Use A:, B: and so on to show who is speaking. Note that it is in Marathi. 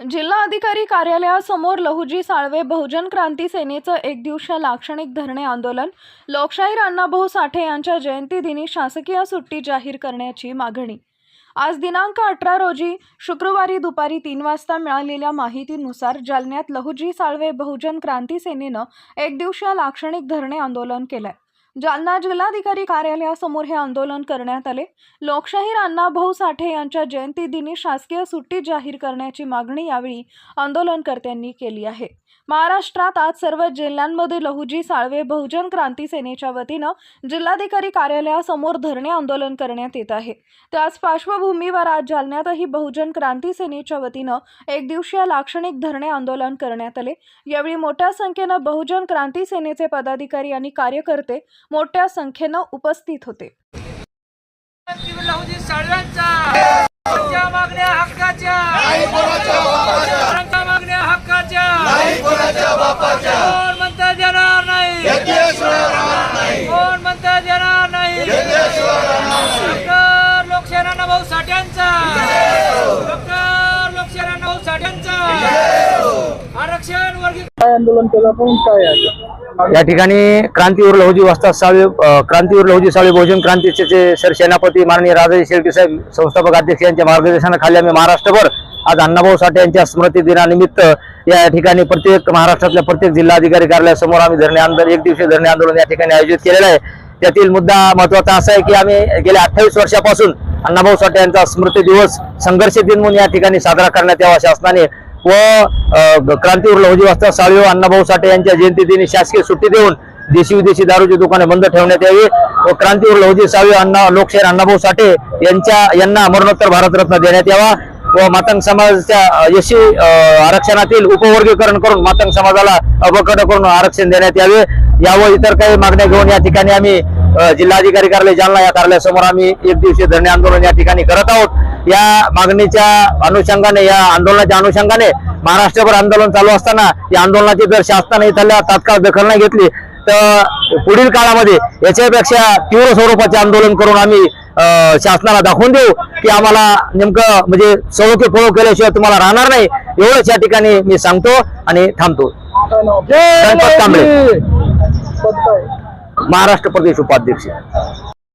A: जिल्हा अधिकारी कार्यालयासमोर लहुजी साळवे बहुजन क्रांती सेनेचं एकदिवसीय लाक्षणिक धरणे आंदोलन लोकशाहीर अण्णाभाऊ साठे यांच्या जयंतीदिनी शासकीय सुट्टी जाहीर करण्याची मागणी. आज दिनांक अठरा रोजी शुक्रवारी दुपारी तीन वाजता मिळालेल्या माहितीनुसार जालन्यात लहुजी साळवे बहुजन क्रांती सेनेनं एक लाक्षणिक धरणे आंदोलन केलंय. जालना जिल्हाधिकारी कार्यालयासमोर हे आंदोलन करण्यात आले. लोकशाहीर अण्णाभाऊ साठे यांच्या जयंतीदिनी शासकीय सुट्टी जाहीर करण्याची मागणी यावेळी आंदोलनकर्त्यांनी केली आहे. महाराष्ट्रात आज सर्व जिल्ह्यांमध्ये लहुजी साळवे बहुजन क्रांती सेनेच्या वतीनं जिल्हाधिकारी कार्यालयासमोर धरणे आंदोलन करण्यात येत आहे. त्याच पार्श्वभूमीवर आज जालन्यातही बहुजन क्रांती सेनेच्या वतीनं एक दिवसीय लाक्षणिक धरणे आंदोलन करण्यात आले. यावेळी मोठ्या संख्येनं बहुजन क्रांती सेनेचे पदाधिकारी आणि कार्यकर्ते मोठ्या संख्येनं उपस्थित होते.
B: लहुजी साळव्यांचा. त्यांच्या मागण्या हक्काच्या. त्यांच्या मागण्या हक्काच्या. कोण म्हणता देणार नाही? कोण म्हणता देणार नाही? डॉक्टर भाऊ साठ्यांचा. डॉक्टर भाऊ साठ्यांचा. आरक्षण वर्गीकरण
C: आंदोलन केलं पण काय आहे?
D: या ठिकाणी क्रांतीवीर लहुजी वस्ताद सावे क्रांतीवीर लहुजी सावे बहुजन क्रांतीचे सरसेनापती माननीय राजाजी शेळके साहेब संस्थापक अध्यक्ष यांच्या मार्गदर्शनाखाली आम्ही महाराष्ट्रभर आज अण्णाभाऊ साठे यांच्या स्मृती दिनानिमित्त या ठिकाणी प्रत्येक महाराष्ट्रातल्या प्रत्येक जिल्हाधिकारी कार्यालयासमोर आम्ही धरणे आंदोलन एक दिवसीय धरणे आंदोलन या ठिकाणी आयोजित केलेलं आहे. त्यातील मुद्दा महत्त्वाचा असा आहे की आम्ही गेल्या अठ्ठावीस वर्षापासून अण्णाभाऊ साठे यांचा स्मृती दिवस संघर्ष दिन म्हणून या ठिकाणी साजरा करण्यात यावा शासनाने व क्रांतीवर क्रांतीवीर लहुजी वाजता साळवे व अण्णाभाऊ साठे यांच्या जयंतीदिनी शासकीय सुट्टी देऊन देशी विदेशी दारूची दुकाने बंद ठेवण्यात यावी व क्रांतीवर लहुजी साळवे अण्णा लोकशाहीर अण्णाभाऊ साठे यांच्या यांना मरणोत्तर भारतरत्न देण्यात यावा व मातंग समाजाच्या यशी आरक्षणातील उपवर्गीकरण करून मातंग समाजाला अबकट करून आरक्षण देण्यात यावे. यावर इतर काही मागण्या घेऊन या ठिकाणी आम्ही जिल्हाधिकारी कार्यालय जालना या कार्यालयासमोर आम्ही एक दिवसीय धरणे आंदोलन या ठिकाणी करत आहोत. या मागणीच्या अनुषंगाने या आंदोलनाच्या अनुषंगाने महाराष्ट्रभर आंदोलन चालू असताना या आंदोलनाची जर शासनाने इथल्या तात्काळ दखल नाही घेतली तर पुढील काळामध्ये याच्यापेक्षा तीव्र स्वरूपाचे आंदोलन करून आम्ही शासनाला दाखवून देऊ की आम्हाला नेमकं म्हणजे सवके पोळो केल्याशिवाय तुम्हाला राहणार नाही एवढंच या ठिकाणी मी सांगतो आणि थांबतो. गणपत कांबळे महाराष्ट्र प्रदेश उपाध्यक्ष.